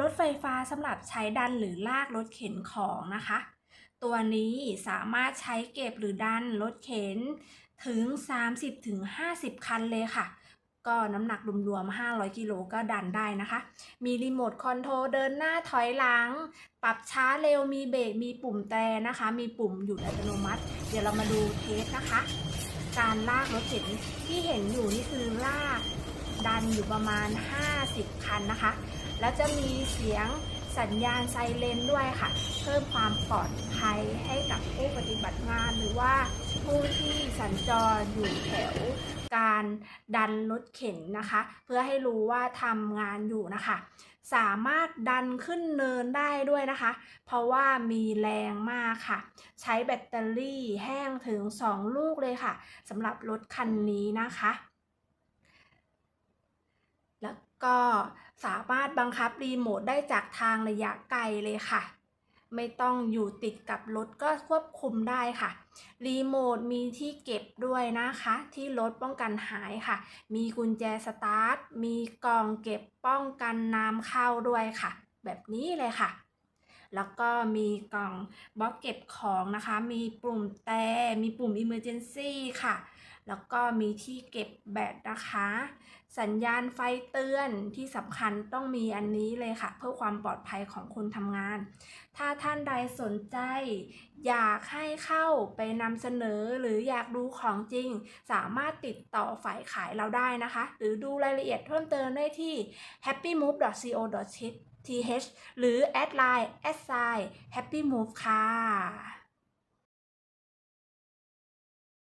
รถไฟฟ้าสำหรับใช้ดันหรือลากรถเข็นของนะคะ ตัวนี้สามารถใช้เก็บหรือดันรถเข็นถึง 30-50 คันเลยค่ะ ก็น้ำหนักรวมๆ 500 กิโลก็ดันได้นะคะ มีรีโมทคอนโทรลเดินหน้าถอยหลัง ปรับช้าเร็วมีเบรกมีปุ่มแต่นะคะ มีปุ่มหยุดอัตโนมัติ เดี๋ยวเรามาดูเทสนะคะ การลากรถเข็นที่เห็นอยู่นี่คือลาก ดันอยู่ประมาณ 50 คันนะคะ แล้วจะมีเสียงสัญญาณไซเรนด้วยค่ะ เพิ่มความปลอดภัยให้กับผู้ปฏิบัติงานหรือว่าผู้ที่สัญจรอยู่แถวการดันรถเข็นนะคะ เพื่อให้รู้ว่าทำงานอยู่นะคะ สามารถดันขึ้นเนินได้ด้วยนะคะ เพราะว่ามีแรงมากค่ะ ใช้แบตเตอรี่แห้งถึง 2 ลูกเลยค่ะสำหรับรถคันนี้นะคะ ก็สามารถบังคับรีโมทได้จากทางระยะไกลเลยค่ะ ไม่ต้องอยู่ติดกับรถก็ควบคุมได้ค่ะ รีโมทมีที่เก็บด้วยนะคะ ที่รถป้องกันหายค่ะ มีกุญแจสตาร์ท มีกล่องเก็บป้องกันน้ำเข้าด้วยค่ะ แบบนี้เลยค่ะแล้วก็มีกล่องบล็อกเก็บของนะคะ มีปุ่มแต่มีปุ่ม Emergency ค่ะ แล้วก็มีที่เก็บแบตนะคะ สัญญาณไฟเตือนที่สำคัญต้องมีอันนี้เลยค่ะ เพื่อความปลอดภัยของคนทำงาน ถ้าท่านใดสนใจ อยากให้เข้าไปนำเสนอหรืออยากดูของจริง สามารถติดต่อฝ่ายขายเราได้นะคะ หรือดูรายละเอียดเพิ่มเติมได้ที่ happymove.co.th หรือแอดไลน์ happymove ค่ะ